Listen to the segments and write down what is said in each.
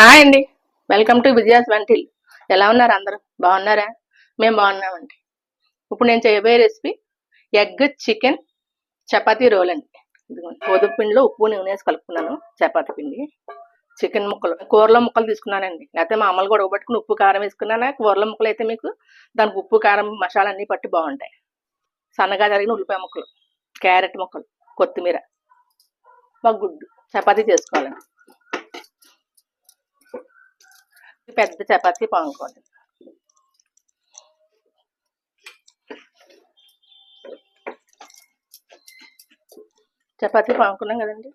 Hi అండి. Welcome to Vijaya's until ఎలా ఉన్నారు అందరూ? బాగున్నారా? మేము బాగున్నామండి. ఇప్పుడు నేను చేయబోయే recipe egg chicken chapati roll అండి. ఇదిగోండి గోధుమ పిండిలో ఉప్పు నూనె వేసి కలుపుకున్నాను చపాతీ పిండి. చికెన్ ముక్కలు కూరలో ముక్కలు తీసుకున్నానండి. లేకపోతే మామూలుగా ఉడకబెట్టుకుని ఉప్పు కారం వేసుకున్నానా? కూరల ముక్కలు అయితే మీకు దానికి ఉప్పు కారం మసాలా అన్నీ పట్టి బాగుంటాయి. సన్నగా జరిగిన ఉల్లిపాయ ముక్కలు క్యారెట్ ముక్కలు కొత్తిమీర. ఒక గుడ్డు. చపాతీ చేసుకోవాలండి. పెద్ద చపాతీ పాముకోండి చపాతీ పాముకున్నాం కదండి.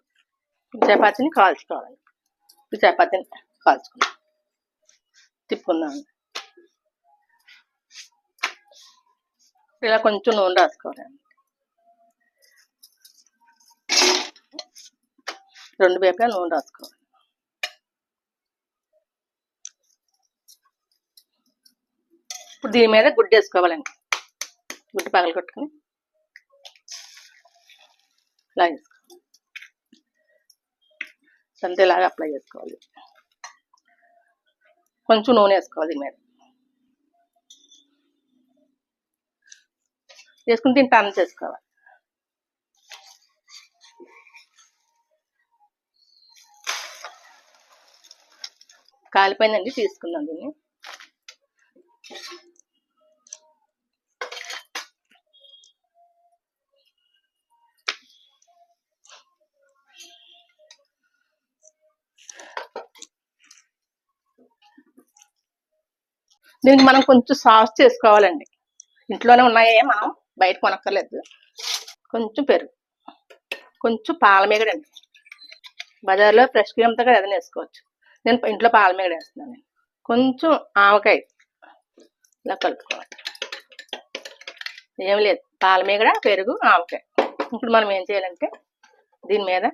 చపాతీని కాల్చుకోవాలి. ఈ చపాతీని కాల్చుకున్నాం తిప్పుకుందాం. ఇలా కొంచెం నూనె రాసుకోవాలండి రెండు వేపులా నూనె రాసుకోవాలి. ఇప్పుడు దీని మీద గుడ్డు వేసుకోవాలండి. గుడ్డు పగలు కొట్టుకుని. ఇలా వేసుకోవాలి సంతేలాగా అప్లై చేసుకోవాలి. కొంచెం నూనె వేసుకోవాలి దీని మీద. వేసుకుని దీన్ని టర్న్ చేసుకోవాలి. కాలిపోయిందండి తీసుకుందాం దీన్ని. దీనికి మనం కొంచెం సాస్ చేసుకోవాలండి. ఇంట్లోనే ఉన్నాయే మనం బయట కొనక్కర్లేదు. కొంచెం పెరుగు. కొంచెం పాలమేగడ అండి. బజార్లో ఫ్రెష్ క్రీమ్తో కూడా ఏదైనా వేసుకోవచ్చు. నేను ఇంట్లో పాలమేగడ వేస్తున్నాను కొంచెం ఆవకాయ. ఇలా కలుపుకోవాలి. ఏం లేదు. పాలమేగడ పెరుగు ఆవకాయ. ఇప్పుడు మనం ఏం చేయాలంటే దీని మీద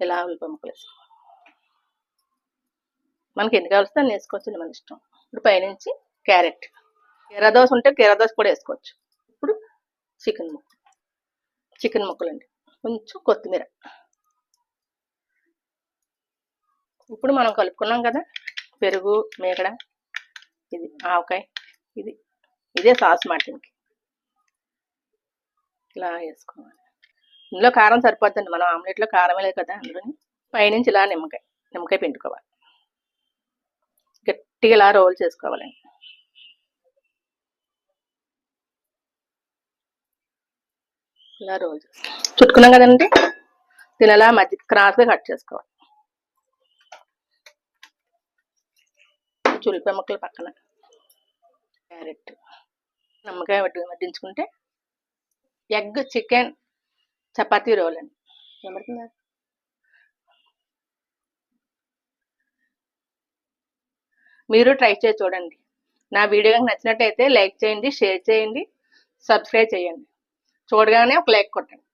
ఇలా ఉల్లిపాయ ముక్కలు వేసుకోవాలి. మనకి ఎన్ని కావాల్సిందో వేసుకోవచ్చు మన ఇష్టం. ఇప్పుడు పైనుంచి క్యారెట్. కీరదోస ఉంటే కీరదోస కూడా వేసుకోవచ్చు. ఇప్పుడు చికెన్ ముక్క. చికెన్ ముక్కలు అండి కొంచెం కొత్తిమీర. ఇప్పుడు మనం కలుపుకున్నాం కదా పెరుగు మేకడ ఇది ఆవకాయ ఇది ఇదే సాస్ మటన్కి. ఇలా వేసుకోవాలి. ఇందులో కారం సరిపోద్దండి. మనం ఆమ్లెట్లో కారం లేదు కదా అందులోని పైనుంచి ఇలా నిమ్మకాయ నిమ్మకాయ పిండుకోవాలి. గట్టిగా ఇలా రోల్ చేసుకోవాలండి. ఇలా రోల్ చేసుకోవాలి. చుట్టుకున్నాం కదండి? దీని అలా మధ్య క్రాస్గా కట్ చేసుకోవాలి. చులిపాయ ముక్కలు పక్కన. క్యారెట్ నిమ్మకాయ వడ్డీ వడ్డించుకుంటే ఎగ్ చికెన్ చపాతీ రోల్ అండి. ఏమవుతుందా మీరు ట్రై చేసి చూడండి. నా వీడియో కనుక నచ్చినట్టయితే లైక్ చేయండి షేర్ చేయండి సబ్స్క్రైబ్ చేయండి. చూడగానే ఒక లైక్ కొట్టండి.